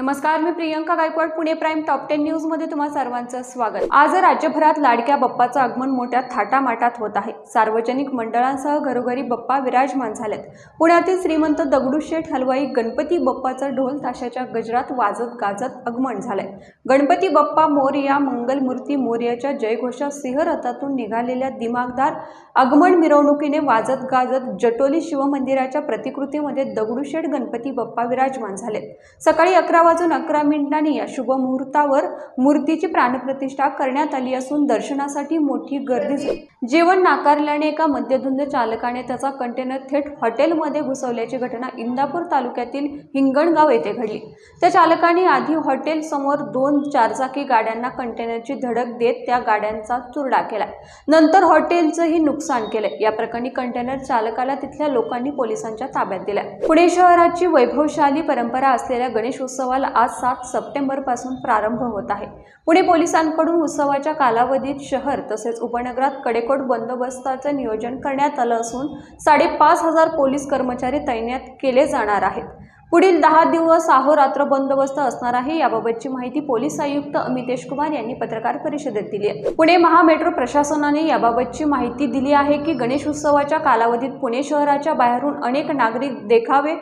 नमस्कार मी Priyanka Gaikwad Pune prime top ten न्यूजमध्ये तुम्हा सर्वांचं स्वागत. आज राज्यभरात लाडक्या बाप्पाचं आगमन मोठ्या थाटामाटात होत आहे. सार्वजनिक मंडळांसह घरोघरी बप्पा विराजमान झालेत. पुण्यातील श्रीमंत दगडूशेठ हलवाई गणपती बप्पाचा ढोल ताशाच्या गजरात वाजत गाजत आगमन झालंय. गणपती बाप्पा मोरया मंगलमूर्ती मोर्याच्या जयघोषा सिंह रथातून निघालेल्या दिमागदार आगमन मिरवणुकीने वाजत गाजत जटोली शिवमंदिराच्या प्रतिकृतीमध्ये दगडूशेठ गणपती बाप्पा विराजमान झालेत. सकाळी अकरा वाजून अकरा मिनिटांनी या शुभ मुहूर्तावर मूर्तीची प्राणप्रतिष्ठा करण्यात आली असून दर्शनासाठी मोठी गर्दी झाली. जेवण नाकारल्याने एका मद्यधुंद चालकाने त्याचा कंटेनर थेट हॉटेलमध्ये घुसवल्याची घटना इंदापूर तालुक्यातील हिंगणगाव येथे घडली. त्या चालकाने आधी हॉटेल समोर दोन चारचाकी गाड्यांना कंटेनरची धडक देत त्या गाड्यांचा चुरडा केला. नंतर हॉटेलचंही नुकसान केलं. या प्रकरणी कंटेनर चालकाला तिथल्या लोकांनी पोलिसांच्या ताब्यात दिलाय पुणे शहराची वैभवशाली परंपरा असलेल्या गणेश उत्सवाला आज सात सप्टेंबरपासून प्रारंभ होत आहे. पुणे पोलिसांकडून उत्सवाच्या कालावधीत शहर तसेच उपनगरात कडेकोट बंदोबस्ताचं नियोजन करण्यात आलं असून साडेपाच हजार पोलीस कर्मचारी तैनात केले जाणार आहेत. पुढील दहा दिवस अहोरात्र बंदोबस्त असणार आहे याबाबतची माहिती पोलीस आयुक्त अमितेश कुमार यांनी पत्रकार परिषदेत दिली आहे. पुणे महामेट्रो प्रशासनाने याबाबतची माहिती दिली आहे की गणेश उत्सवाच्या कालावधीत पुणे शहराच्या बाहेरून अनेक नागरिक देखावे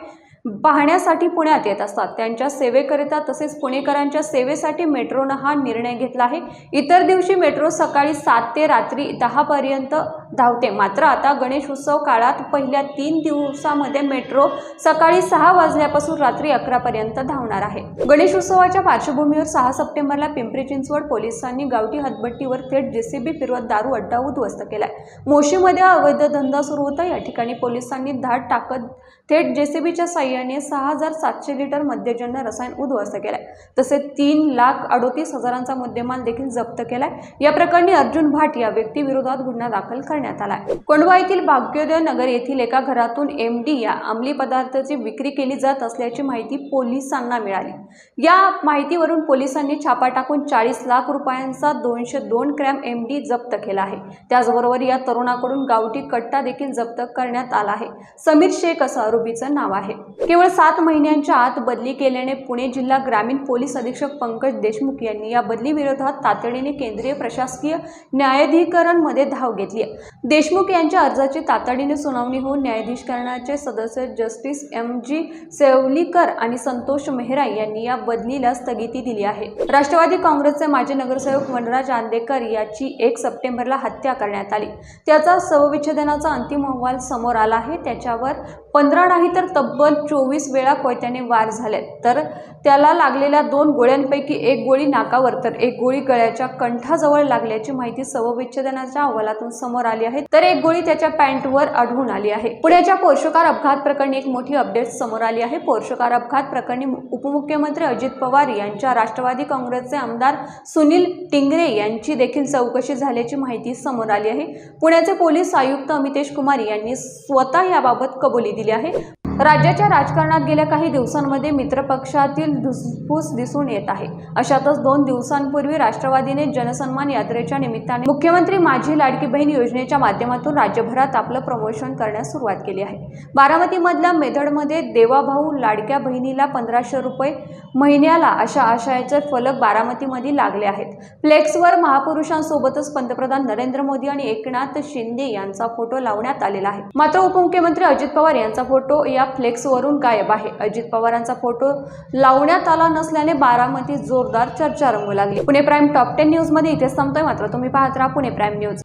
पाहण्यासाठी पुण्यात येत असतात. त्यांच्या सेवेकरिता तसेच पुणेकरांच्या सेवेसाठी मेट्रोनं हा निर्णय घेतला आहे. इतर दिवशी मेट्रो सकाळी सात ते रात्री दहापर्यंत धावते. मात्र आता गणेश उत्सव काळात पहिल्या तीन दिवसामध्ये मेट्रो सकाळी सहा वाजल्यापासून रात्री अकरापर्यंत धावणार आहे. गणेश उत्सवाच्या पार्श्वभूमीवर सहा सप्टेंबरला पिंपरी चिंचवड पोलिसांनी गावठी हतबट्टीवर थेट जेसीबी फिरवत दारू अड्डा उद्ध्वस्त केलाय. मोशीमध्ये अवैध धंदा सुरू होता. या ठिकाणी पोलिसांनी धाड टाकत थेट जेसीबीच्या साह्याने सहा हजार सातशे लिटर मद्यजन्य रसायन उद्ध्वस्त केलाय. तसेच तीन लाख अडोतीस हजारांचा मुद्देमाल देखील जप्त केलाय. या प्रकरणी अर्जुन भाट या व्यक्तीविरोधात गुन्हा दाखल करण्यात आलाय. कोंडवा येथील भाग्योदय नगर येथील एका घरातून एम डी या अंमली पदार्थाची विक्री केली जात असल्याची माहिती पोलिसांना मिळाली. या माहितीवरून पोलिसांनी छापा टाकून चाळीस लाख रुपयांचा दोनशे दोन ग्रॅम एम डी जप्त केला आहे. त्याचबरोबर या तरुणाकडून गावठी कट्टा देखील जप्त करण्यात आला आहे. समीर शेख असं आरोपीचं नाव आहे. केवळ सात महिन्यांच्या आत बदली केल्याने पुणे जिल्हा ग्रामीण पोलीस अधीक्षक पंकज देशमुख यांनी या बदली विरोधात तातडीने केंद्रीय प्रशासकीय न्यायाधिकरणमध्ये धाव घेतली देशमुख यांच्या अर्जाची तातडीने सुनावणी होऊन न्यायाधीशकरणाचे सदस्य जस्टिस एम जी सेवलीकर आणि संतोष मेहरा यांनी या बदलीला स्थगिती दिली आहे. राष्ट्रवादी काँग्रेसचे माजी नगरसेवक वनराज आंदेकर याची एक सप्टेंबरला हत्या करण्यात आली. त्याचा शवविच्छेदनाचा अंतिम अहवाल समोर आला आहे. त्याच्यावर पंधरा नाही तर तब्बल चोवीस वेळा कोयत्याने वार झाले तर त्याला लागलेल्या दोन गोळ्यांपैकी एक गोळी नाकावर तर एक गोळी गळ्याच्या कंठाजवळ लागल्याची माहिती सवविच्छेदनाच्या अहवालातून समोर आली आहे. तर एक गोळी त्याच्या पॅन्टवर आढळून आली आहे. पुण्याच्या पोर्शकार अपघात प्रकरणी एक मोठी अपडेट समोर आली आहे. पोर्शकार अपघात प्रकरणी उपमुख्यमंत्री अजित पवार यांच्या राष्ट्रवादी काँग्रेसचे आमदार सुनील टिंगरे यांची देखील चौकशी झाल्याची माहिती समोर आली आहे. पुण्याचे पोलीस आयुक्त अमितेश कुमार यांनी स्वतः याबाबत कबुली दिली आहे. राज्याच्या राजकारणात गेल्या काही दिवसांमध्ये मित्रपक्षातील धुसफूस दिसून येत आहे. अशातच दोन दिवसांपूर्वी राष्ट्रवादीने जनसन्मान यात्रेच्या निमित्ताने मुख्यमंत्री माझी लाडकी बहीण योजनेच्या माध्यमातून राज्यभरात आपलं प्रमोशन करण्यास सुरुवात केली आहे. बारामतीमधल्या मेधडमध्ये देवाभाऊ लाडक्या बहिणीला पंधराशे रुपये महिन्याला अशा आशयाचे फलक बारामतीमध्ये लागले आहेत. फ्लेक्सवर महापुरुषांसोबतच पंतप्रधान नरेंद्र मोदी आणि एकनाथ शिंदे यांचा फोटो लावण्यात आलेला आहे. मात्र उपमुख्यमंत्री अजित पवार यांचा फोटो या फ्लेक्सवरून गायब आहे. अजित पवारांचा फोटो लावण्यात आला नसल्याने बारामती जोरदार चर्चा रंगू लागली. पुणे प्राईम टॉप टेन न्यूजमध्ये इथे संपतोय मात्र तुम्ही पाहत राहा पुणे प्राईम न्यूज.